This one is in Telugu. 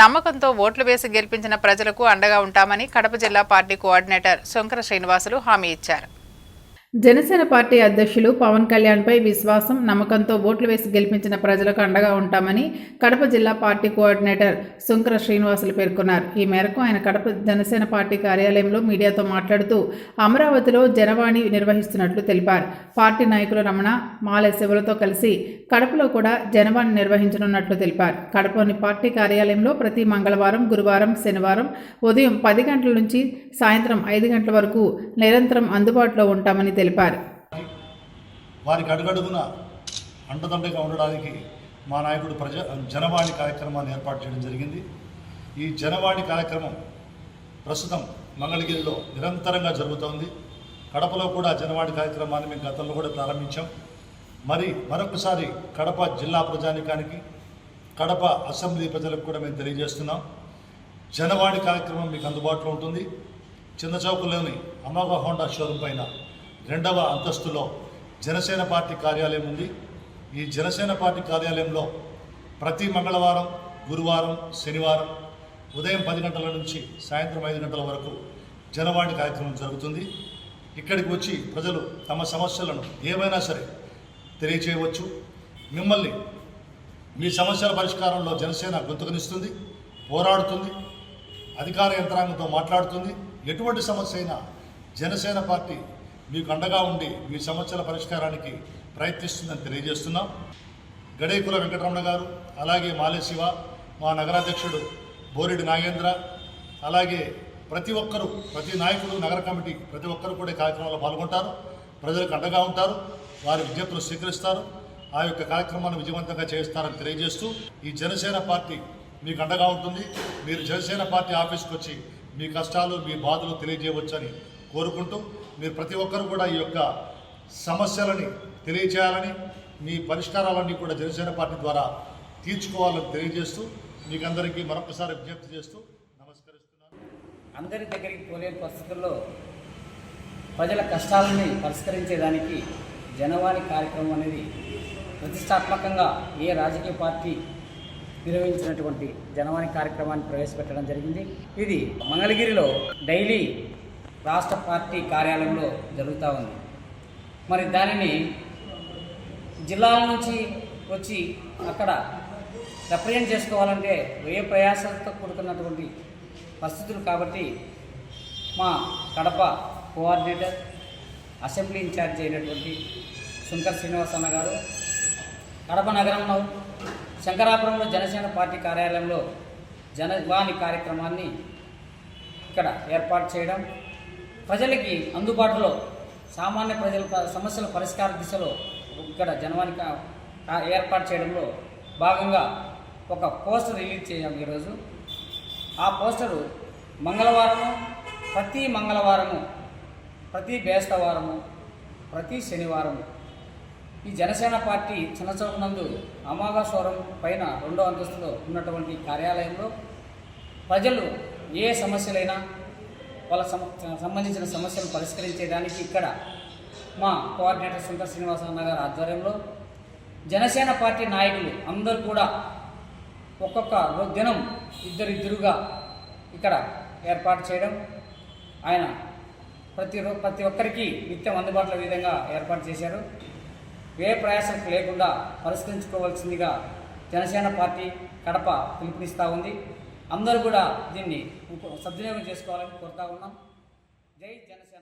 నమ్మకంతో ఓట్లు వేసి గెలిపించిన ప్రజలకు అండగా ఉంటామని కడప జిల్లా పార్టీ కోఆర్డినేటర్ శంకర శ్రీనివాసులు హామీ ఇచ్చారు. జనసేన పార్టీ అధ్యక్షులు పవన్ కళ్యాణ్పై విశ్వాసం నమ్మకంతో ఓట్లు వేసి గెలిపించిన ప్రజలకు అండగా ఉంటామని కడప జిల్లా పార్టీ కోఆర్డినేటర్ శుంకర శ్రీనివాసులు పేర్కొన్నారు. ఈ మేరకు ఆయన కడప జనసేన పార్టీ కార్యాలయంలో మీడియాతో మాట్లాడుతూ అమరావతిలో జనవాణి నిర్వహిస్తున్నట్లు తెలిపారు. పార్టీ నాయకులు రమణ మాల శివులతో కలిసి కడపలో కూడా జనవాణి నిర్వహించనున్నట్లు తెలిపారు. కడపలోని పార్టీ కార్యాలయంలో ప్రతి మంగళవారం గురువారం శనివారం ఉదయం పది గంటల నుంచి సాయంత్రం ఐదు గంటల వరకు నిరంతరం అందుబాటులో ఉంటామని తెలిపారు. వారికి అడుగడుగున అండదండగా ఉండడానికి మా నాయకుడు ప్రజ జనవాణి కార్యక్రమాన్ని ఏర్పాటు చేయడం జరిగింది. ఈ జనవాణి కార్యక్రమం ప్రస్తుతం మంగళగిరిలో నిరంతరంగా జరుగుతోంది. కడపలో కూడా జనవాణి కార్యక్రమాన్ని మేము గతంలో కూడా ప్రారంభించాం. మరి మరొకసారి కడప జిల్లా ప్రజానికానికి కడప అసెంబ్లీ ప్రజలకు కూడా మేము తెలియజేస్తున్నాం. జనవాణి కార్యక్రమం మీకు అందుబాటులో ఉంటుంది. చిన్న చౌకలోని అమోఘ హోండా షోరూమ్ పైన రెండవ అంతస్తులో జనసేన పార్టీ కార్యాలయం ఉంది. ఈ జనసేన పార్టీ కార్యాలయంలో ప్రతి మంగళవారం గురువారం శనివారం ఉదయం పది గంటల నుంచి సాయంత్రం ఐదు గంటల వరకు జనవాణి కార్యక్రమం జరుగుతుంది. ఇక్కడికి వచ్చి ప్రజలు తమ సమస్యలను ఏవైనా సరే తెలియచేయవచ్చు. మిమ్మల్ని మీ సమస్యల పరిష్కారంలో జనసేన గొంతుకనిస్తుంది పోరాడుతుంది అధికార యంత్రాంగంతో మాట్లాడుతుంది. ఎటువంటి సమస్య అయినా జనసేన పార్టీ మీకు అండగా ఉండి మీ సమస్యల పరిష్కారానికి ప్రయత్నిస్తుందని తెలియజేస్తున్నాం. గడేకుల వెంకటరమణ గారు అలాగే మాలే శివ మా నగరాధ్యక్షుడు బోరెడ్డి నాగేంద్ర అలాగే ప్రతి ఒక్కరూ ప్రతి నాయకుడు నగర కమిటీ ప్రతి ఒక్కరు కూడా కార్యక్రమంలో పాల్గొంటారు. ప్రజలకు అండగా ఉంటారు. వారి విజ్ఞప్తులు స్వీకరిస్తారు. ఆ యొక్క కార్యక్రమాన్ని విజయవంతంగా చేస్తారని తెలియజేస్తూ ఈ జనసేన పార్టీ మీకు అండగా ఉంటుంది. మీరు జనసేన పార్టీ ఆఫీస్కి వచ్చి మీ కష్టాలు మీ బాధలు తెలియజేయవచ్చని కోరుకుంటూ మీరు ప్రతి ఒక్కరు కూడా ఈ యొక్క సమస్యలని తెలియచేయాలని మీ పరిష్కారాలన్నీ కూడా జనసేన పార్టీ ద్వారా తీర్చుకోవాలని తెలియజేస్తూ మీకందరికీ మరొకసారి విజ్ఞప్తి చేస్తూ నమస్కరిస్తున్నాను. అందరి దగ్గరికి పోలేని పరిస్థితుల్లో ప్రజల కష్టాలని పరిష్కరించేదానికి జనవాణి కార్యక్రమం అనేది ప్రతిష్టాత్మకంగా ఏ రాజకీయ పార్టీ నిర్వహించినటువంటి జనవాణి కార్యక్రమాన్ని ప్రవేశపెట్టడం జరిగింది. ఇది మంగళగిరిలో డైలీ రాష్ట్ర పార్టీ కార్యాలయంలో జరుగుతూ ఉంది. మరి దానిని జిల్లాల నుంచి వచ్చి అక్కడ రిప్రజెంట్ చేసుకోవాలంటే వ్యయ ప్రయాసాలతో కూడుకున్నటువంటి పరిస్థితులు కాబట్టి మా కడప కోఆర్డినేటర్ అసెంబ్లీ ఇన్ఛార్జ్ అయినటువంటి శంకర్ శ్రీనివాస్ అన్నగారు కడప నగరంలో శంకరాపురంలో జనసేన పార్టీ కార్యాలయంలో జనవాణి కార్యక్రమాన్ని ఇక్కడ ఏర్పాటు చేయడం ప్రజలకి అందుబాటులో సామాన్య ప్రజల సమస్యల పరిష్కార దిశలో ఇక్కడ జనవాణి ఏర్పాటు చేయడంలో భాగంగా ఒక పోస్టర్ రిలీజ్ చేయాం ఈరోజు. ఆ పోస్టరు మంగళవారము ప్రతి మంగళవారము ప్రతి బేస్తవారము ప్రతి శనివారము ఈ జనసేన పార్టీ చిన్నచౌక నందు అమాగాస్వరం పైన రెండో అంతస్తులో ఉన్నటువంటి కార్యాలయంలో ప్రజలు ఏ సమస్యలైనా వాళ్ళ సమ సంబంధించిన సమస్యలను పరిష్కరించేదానికి ఇక్కడ మా కోఆర్డినేటర్ శంకర్ శ్రీనివాస గారి ఆధ్వర్యంలో జనసేన పార్టీ నాయకులు అందరూ కూడా ఒక్కొక్క దినం ఇద్దరిద్దరుగా ఇక్కడ ఏర్పాటు చేయడం ఆయన ప్రతి ప్రతి ఒక్కరికి నిత్యం అందుబాటులో విధంగా ఏర్పాటు చేశారు. ఏ ప్రయాసం లేకుండా పరిష్కరించుకోవాల్సిందిగా జనసేన పార్టీ కడప పిలుపునిస్తూ ఉంది. అందరూ కూడా దీన్ని ఉప- సద్వినియోగం చేసుకోవాలని కోరుతా ఉన్నాం. జై జనసేన.